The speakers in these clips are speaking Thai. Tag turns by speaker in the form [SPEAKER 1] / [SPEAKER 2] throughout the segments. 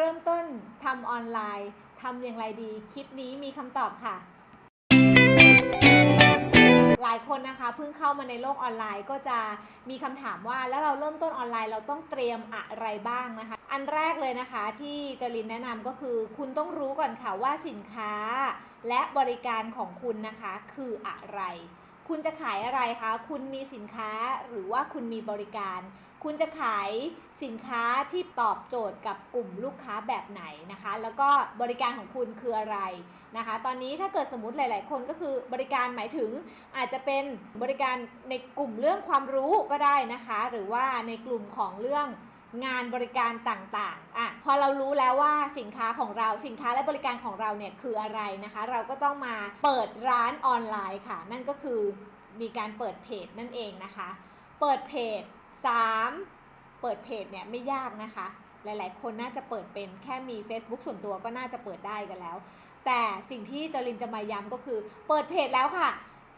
[SPEAKER 1] เริ่มต้นทำออนไลน์ทำอย่างไรดี คลิปนี้มีคำตอบค่ะ หลายคนนะคะเพิ่งเข้ามาในโลกออนไลน์ก็จะมีคำถามว่าแล้วเราเริ่มต้นออนไลน์เราต้องเตรียมอะไรบ้างนะคะ อันแรกเลยนะคะที่จรินแนะนำก็คือ คุณต้องรู้ก่อนค่ะว่าสินค้า และบริการของคุณนะคะคืออะไร คุณจะขายอะไรคะ คุณมีสินค้าหรือว่าคุณมีบริการ คุณจะขายสินค้าที่ตอบโจทย์กับกลุ่มลูกค้าแบบไหนนะคะ แล้วก็บริการของคุณคืออะไรนะคะ ตอนนี้ถ้าเกิดสมมติหลาย ๆ คนก็คือบริการหมายถึงอาจจะเป็นบริการในกลุ่มเรื่องความรู้ก็ได้นะคะ หรือว่าในกลุ่มของเรื่อง งานบริการต่างๆ อะ พอเรารู้แล้วว่าสินค้าของเราสินค้าและบริการของเราเนี่ยคืออะไรนะคะ เราก็ต้องมาเปิดร้านออนไลน์ค่ะ นั่นก็คือมีการเปิดเพจนั่นเองนะคะ เปิดเพจ 3 เปิดเพจเนี่ยไม่ยากนะคะ หลายๆ คนน่าจะเปิดเป็นแค่มี Facebook ส่วนตัวก็น่าจะเปิดได้กันแล้ว แต่สิ่งที่จรินจะมาย้ำก็คือเปิดเพจแล้วค่ะ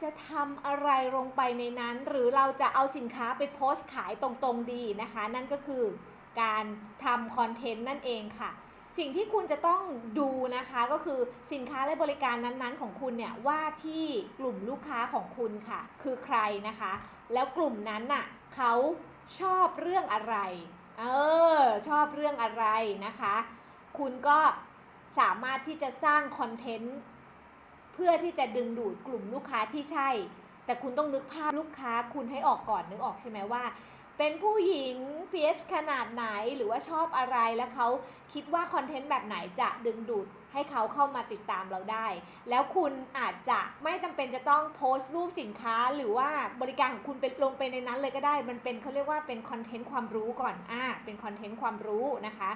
[SPEAKER 1] จะทำอะไรลงไปในนั้น หรือเราจะเอาสินค้าไปโพสต์ขายตรงๆดีนะคะ นั่นก็คือการทำคอนเทนต์นั่นเองค่ะ สิ่งที่คุณจะต้องดูนะคะก็คือสินค้าและบริการนั้นๆ ของคุณเนี่ยว่าที่กลุ่มลูกค้าของคุณค่ะ คือใครนะคะ แล้วกลุ่มนั้นน่ะเขาชอบเรื่องอะไร เออ ชอบเรื่องอะไรนะคะ คุณก็สามารถที่จะสร้างคอนเทนต์ พื่อที่จะดึงดูดกลุ่มลูกค้าที่ใช่ แต่คุณต้องนึกภาพลูกค้าคุณให้ออกก่อนนึกออกใช่ไหมว่า เป็นผู้หญิงเฟียสขนาดไหนหรือว่าชอบอะไรแล้วเขาคิดว่าคอนเทนต์แบบไหนจะดึงดูดให้เขาเข้ามาติดตามเราได้ แล้วคุณอาจจะไม่จำเป็นจะต้องโพสต์รูปสินค้า หรือว่าบริการของคุณเป็นลงไปในนั้นเลยก็ได้ มันเป็นเขาเรียกว่าเป็นคอนเทนต์ความรู้ก่อน อ่า เป็นคอนเทนต์ความรู้นะคะ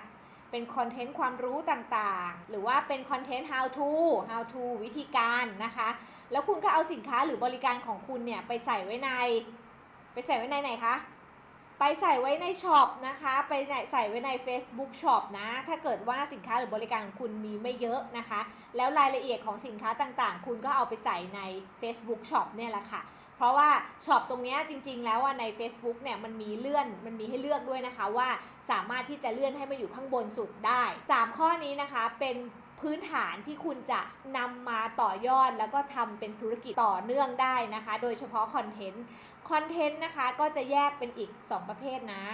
[SPEAKER 1] เป็นคอนเทนต์ความรู้ต่างๆ หรือว่าเป็นคอนเทนต์ how to how to วิธีการนะคะ แล้วคุณก็เอาสินค้าหรือบริการของคุณเนี่ยไปใส่ไว้ใน ไปใส่ไว้ในไหนคะไปใส่ไว้ในช็อปนะคะ ไปใส่ไว้ใน Facebook Shop นะ ถ้าเกิดว่าสินค้าหรือบริการของคุณมีไม่เยอะนะคะ แล้วรายละเอียดของสินค้าต่างๆ คุณก็เอาไปใส่ใน Facebook Shop เนี่ยแหละค่ะ เพราะว่าช็อปตรงนี้จริง ๆ แล้วใน Facebook เนี่ยมันมีเลื่อนมันมีให้เลือกด้วยนะคะว่าสามารถที่จะเลื่อนให้มาอยู่ข้างบนสุดได้ 3 ข้อนี้นะคะเป็นพื้นฐานที่คุณจะนำมาต่อยอดแล้วก็ทำเป็นธุรกิจต่อเนื่องได้นะคะ โดยเฉพาะคอนเทนต์คอนเทนต์นะคะก็จะแยกเป็นอีก 2 ประเภทนะ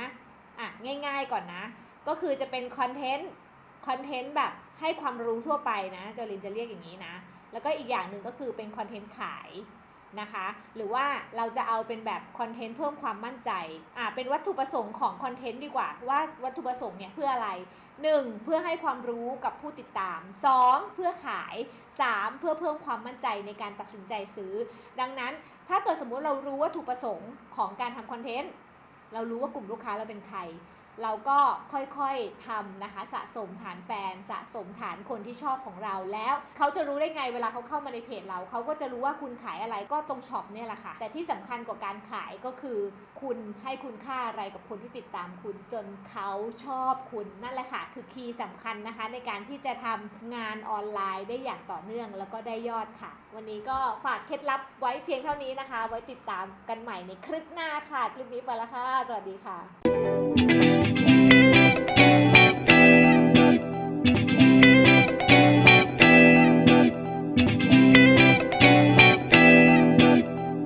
[SPEAKER 1] อะง่ายๆก่อนนะ ก็คือจะเป็นคอนเทนต์คอนเทนต์แบบให้ความรู้ทั่วไปนะจอรินจะเรียกอย่างนี้นะ แล้วก็อีกอย่างหนึ่งก็คือเป็นคอนเทนต์ขาย นะคะ หรือว่าเราจะเอาเป็นแบบคอนเทนต์เพิ่มความมั่นใจอะเป็นวัตถุประสงค์ของคอนเทนต์ดีกว่า ว่าวัตถุประสงค์เนี่ยเพื่ออะไร 1. เพื่อให้ความรู้กับผู้ติดตาม 2. เพื่อขาย 3. เพื่อเพิ่มความมั่นใจในการตัดสินใจซื้อ ดังนั้นถ้าเกิดสมมุติเรารู้วัตถุประสงค์ของการทำคอนเทนต์เรารู้ว่ากลุ่มลูกค้าเราเป็นใคร เราก็ค่อยๆทำนะคะ สะสมฐานแฟน สะสมฐานคนที่ชอบของเราแล้วเขาจะรู้ได้ไงเวลาเขาเข้ามาในเพจเราเขาก็จะรู้ว่าคุณขายอะไรก็ตรงช็อปเนี่ยแหละค่ะ แต่ที่สำคัญกว่าการขายก็คือ คุณให้คุณค่าอะไรกับคนที่ติดตามคุณจนเขาชอบคุณนั่นแหละค่ะ คือคีย์สำคัญนะคะในการที่จะทำงานออนไลน์ได้อย่างต่อเนื่องแล้วก็ได้ยอดค่ะ วันนี้ก็ฝากเคล็ดลับไว้เพียงเท่านี้นะคะ ไว้ติดตามกันใหม่ในคลิปหน้าค่ะ คลิปนี้ไปแล้วค่ะ สวัสดีค่ะ Thank you.